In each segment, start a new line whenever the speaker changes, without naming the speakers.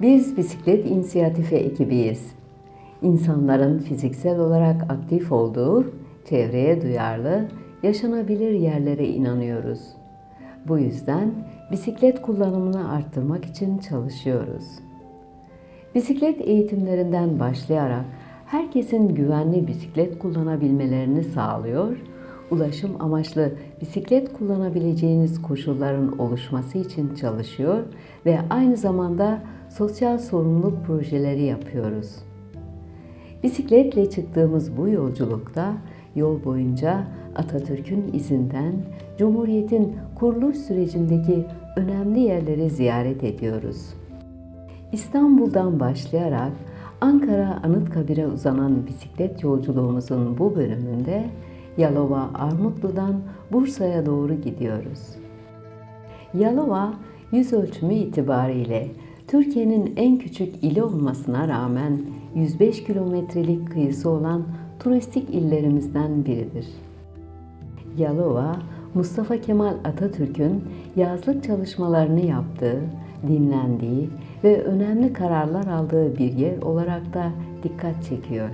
Biz bisiklet inisiyatifi ekibiyiz. İnsanların fiziksel olarak aktif olduğu, çevreye duyarlı, yaşanabilir yerlere inanıyoruz. Bu yüzden bisiklet kullanımını arttırmak için çalışıyoruz. Bisiklet eğitimlerinden başlayarak herkesin güvenli bisiklet kullanabilmelerini sağlıyor, ulaşım amaçlı bisiklet kullanabileceğiniz koşulların oluşması için çalışıyor ve aynı zamanda sosyal sorumluluk projeleri yapıyoruz. Bisikletle çıktığımız bu yolculukta yol boyunca Atatürk'ün izinden Cumhuriyet'in kuruluş sürecindeki önemli yerleri ziyaret ediyoruz. İstanbul'dan başlayarak Ankara Anıtkabir'e uzanan bisiklet yolculuğumuzun bu bölümünde Yalova Armutlu'dan Bursa'ya doğru gidiyoruz. Yalova yüz ölçümü itibariyle Türkiye'nin en küçük ili olmasına rağmen 105 kilometrelik kıyısı olan turistik illerimizden biridir. Yalova, Mustafa Kemal Atatürk'ün yazlık çalışmalarını yaptığı, dinlendiği ve önemli kararlar aldığı bir yer olarak da dikkat çekiyor.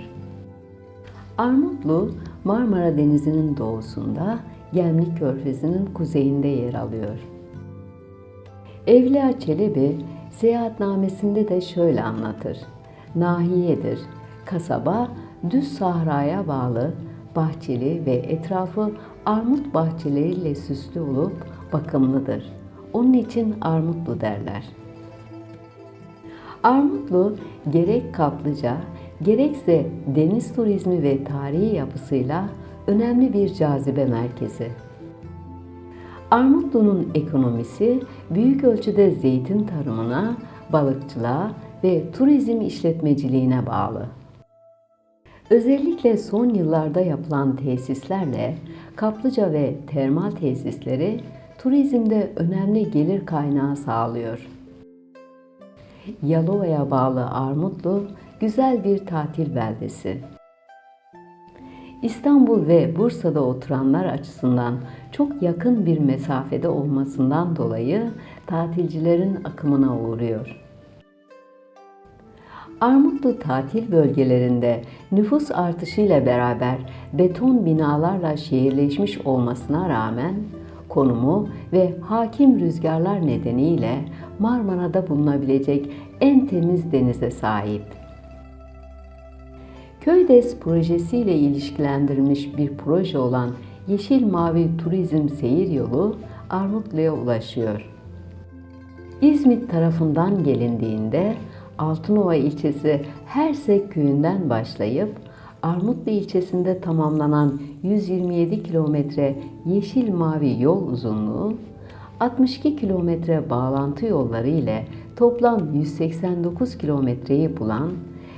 Armutlu, Marmara Denizi'nin doğusunda, Gemlik Körfezi'nin kuzeyinde yer alıyor. Evliya Çelebi seyahatnamesinde de şöyle anlatır. Nahiyedir. Kasaba düz sahraya bağlı, bahçeli ve etrafı armut bahçeleriyle süslü olup bakımlıdır. Onun için Armutlu derler. Armutlu gerek kaplıca, gerekse deniz turizmi ve tarihi yapısıyla önemli bir cazibe merkezi. Armutlu'nun ekonomisi büyük ölçüde zeytin tarımına, balıkçılığa ve turizm işletmeciliğine bağlı. Özellikle son yıllarda yapılan tesislerle kaplıca ve termal tesisleri turizmde önemli gelir kaynağı sağlıyor. Yalova'ya bağlı Armutlu güzel bir tatil beldesi. İstanbul ve Bursa'da oturanlar açısından çok yakın bir mesafede olmasından dolayı tatilcilerin akımına uğruyor. Armutlu tatil bölgelerinde nüfus artışıyla beraber beton binalarla şehirleşmiş olmasına rağmen konumu ve hakim rüzgarlar nedeniyle Marmara'da bulunabilecek en temiz denize sahip. Köydes projesiyle ilişkilendirilmiş bir proje olan Yeşil Mavi Turizm Seyir Yolu Armutlu'ya ulaşıyor. İzmit tarafından gelindiğinde Altınova ilçesi Hersek köyünden başlayıp Armutlu ilçesinde tamamlanan 127 kilometre yeşil mavi yol uzunluğu, 62 kilometre bağlantı yolları ile toplam 189 kilometreyi bulan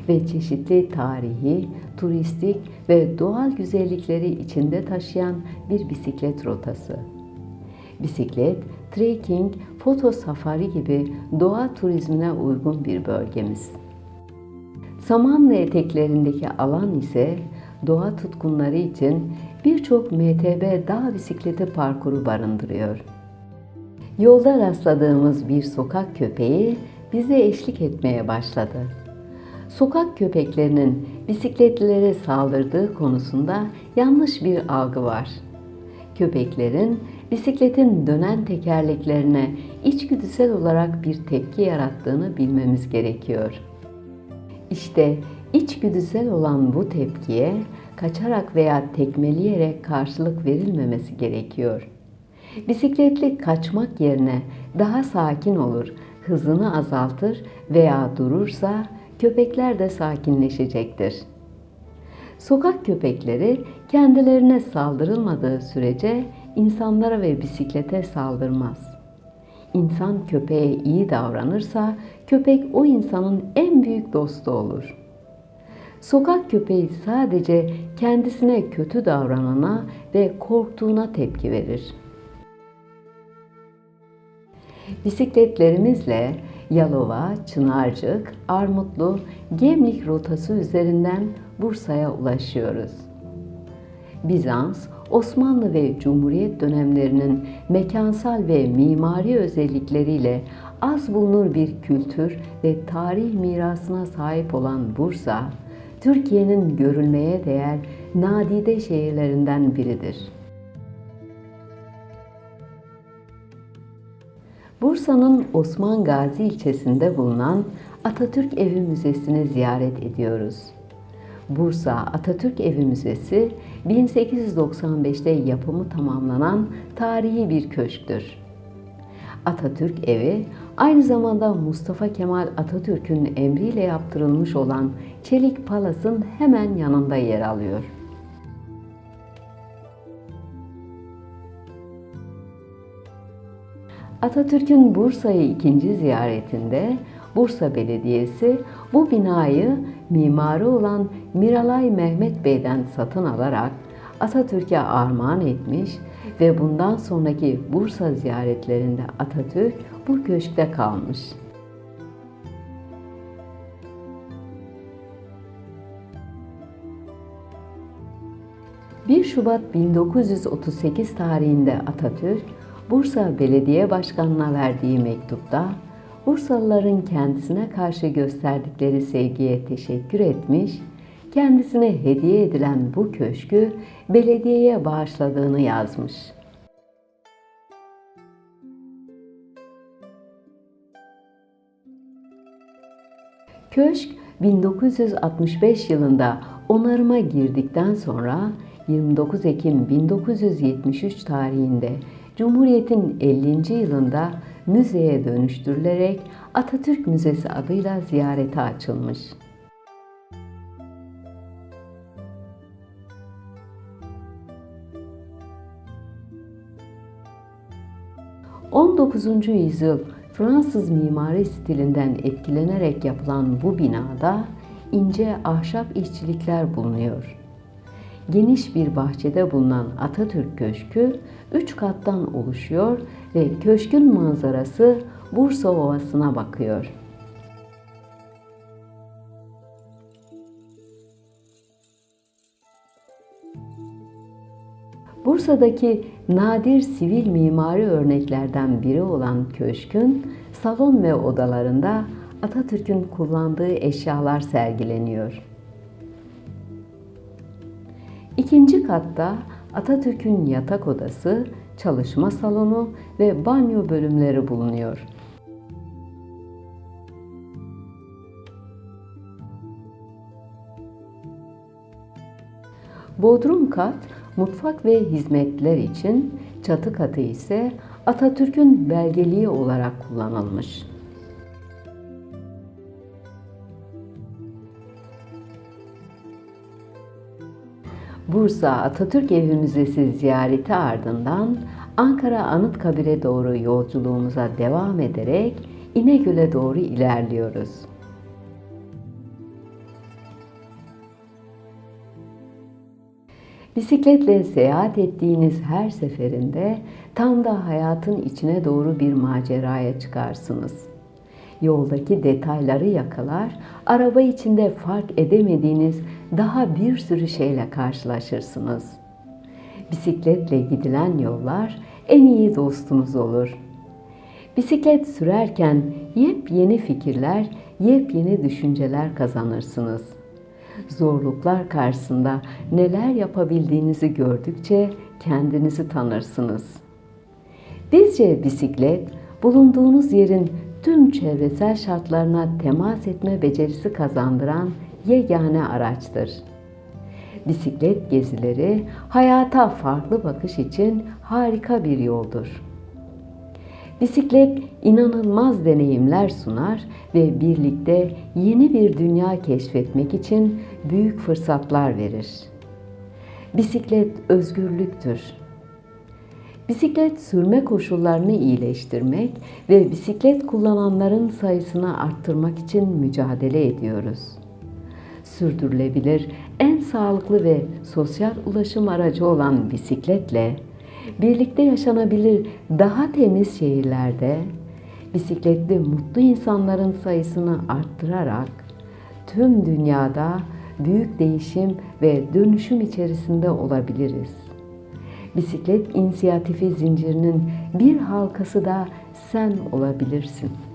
ve çeşitli tarihi, turistik ve doğal güzellikleri içinde taşıyan bir bisiklet rotası. Bisiklet, trekking, foto safari gibi doğa turizmine uygun bir bölgemiz. Samanlı eteklerindeki alan ise doğa tutkunları için birçok MTB dağ bisikleti parkuru barındırıyor. Yolda rastladığımız bir sokak köpeği bize eşlik etmeye başladı. Sokak köpeklerinin bisikletlilere saldırdığı konusunda yanlış bir algı var. Köpeklerin bisikletin dönen tekerleklerine içgüdüsel olarak bir tepki yarattığını bilmemiz gerekiyor. İşte içgüdüsel olan bu tepkiye kaçarak veya tekmeleyerek karşılık verilmemesi gerekiyor. Bisikletli kaçmak yerine daha sakin olur, hızını azaltır veya durursa köpekler de sakinleşecektir. Sokak köpekleri kendilerine saldırılmadığı sürece insanlara ve bisiklete saldırmaz. İnsan köpeğe iyi davranırsa köpek o insanın en büyük dostu olur. Sokak köpeği sadece kendisine kötü davranana ve korktuğuna tepki verir. Bisikletlerimizle Yalova, Çınarcık, Armutlu, Gemlik rotası üzerinden Bursa'ya ulaşıyoruz. Bizans, Osmanlı ve Cumhuriyet dönemlerinin mekansal ve mimari özellikleriyle az bulunur bir kültür ve tarih mirasına sahip olan Bursa, Türkiye'nin görülmeye değer nadide şehirlerinden biridir. Bursa'nın Osman Gazi ilçesinde bulunan Atatürk Evi Müzesi'ni ziyaret ediyoruz. Bursa Atatürk Evi Müzesi 1895'te yapımı tamamlanan tarihi bir köşktür. Atatürk Evi aynı zamanda Mustafa Kemal Atatürk'ün emriyle yaptırılmış olan Çelik Palas'ın hemen yanında yer alıyor. Atatürk'ün Bursa'yı ikinci ziyaretinde Bursa Belediyesi bu binayı mimarı olan Miralay Mehmet Bey'den satın alarak Atatürk'e armağan etmiş ve bundan sonraki Bursa ziyaretlerinde Atatürk bu köşkte kalmış. ...1 Şubat 1938 tarihinde Atatürk, Bursa Belediye Başkanı'na verdiği mektupta Bursalıların kendisine karşı gösterdikleri sevgiye teşekkür etmiş, kendisine hediye edilen bu köşkü belediyeye bağışladığını yazmış. Köşk 1965 yılında onarıma girdikten sonra 29 Ekim 1973 tarihinde Cumhuriyet'in 50. yılında müzeye dönüştürülerek Atatürk Müzesi adıyla ziyarete açılmış. ...19. yüzyıl Fransız mimari stilinden etkilenerek yapılan bu binada ince ahşap işçilikler bulunuyor geniş bir bahçede bulunan Atatürk Köşkü üç kattan oluşuyor ve köşkün manzarası Bursa Ovası'na bakıyor. Bursa'daki nadir sivil mimari örneklerden biri olan köşkün salon ve odalarında Atatürk'ün kullandığı eşyalar sergileniyor. İkinci katta Atatürk'ün yatak odası, çalışma salonu ve banyo bölümleri bulunuyor. Bodrum kat mutfak ve hizmetler için, çatı katı ise Atatürk'ün belgeliği olarak kullanılmış. Bursa Atatürk Evi Müzesi ziyareti ardından Ankara Anıtkabir'e doğru yolculuğumuza devam ederek İnegöl'e doğru ilerliyoruz. Bisikletle seyahat ettiğiniz her seferinde tam da hayatın içine doğru bir maceraya çıkarsınız yoldaki detayları yakalar, araba içinde fark edemediğiniz daha bir sürü şeyle karşılaşırsınız. Bisikletle gidilen yollar en iyi dostunuz olur. Bisiklet sürerken yepyeni fikirler, yepyeni düşünceler kazanırsınız. Zorluklar karşısında neler yapabildiğinizi gördükçe kendinizi tanırsınız. Bizce bisiklet bulunduğunuz yerin tüm çevresel şartlarına temas etme becerisi kazandıran yegane araçtır. Bisiklet gezileri hayata farklı bakış için harika bir yoldur. Bisiklet inanılmaz deneyimler sunar ve birlikte yeni bir dünya keşfetmek için büyük fırsatlar verir. Bisiklet özgürlüktür Bisiklet sürme koşullarını iyileştirmek ve bisiklet kullananların sayısını arttırmak için mücadele ediyoruz. Sürdürülebilir, en sağlıklı ve sosyal ulaşım aracı olan bisikletle birlikte yaşanabilir daha temiz şehirlerde bisikletli mutlu insanların sayısını arttırarak tüm dünyada büyük değişim ve dönüşüm içerisinde olabiliriz bisiklet inisiyatifi zincirinin bir halkası da sen olabilirsin.''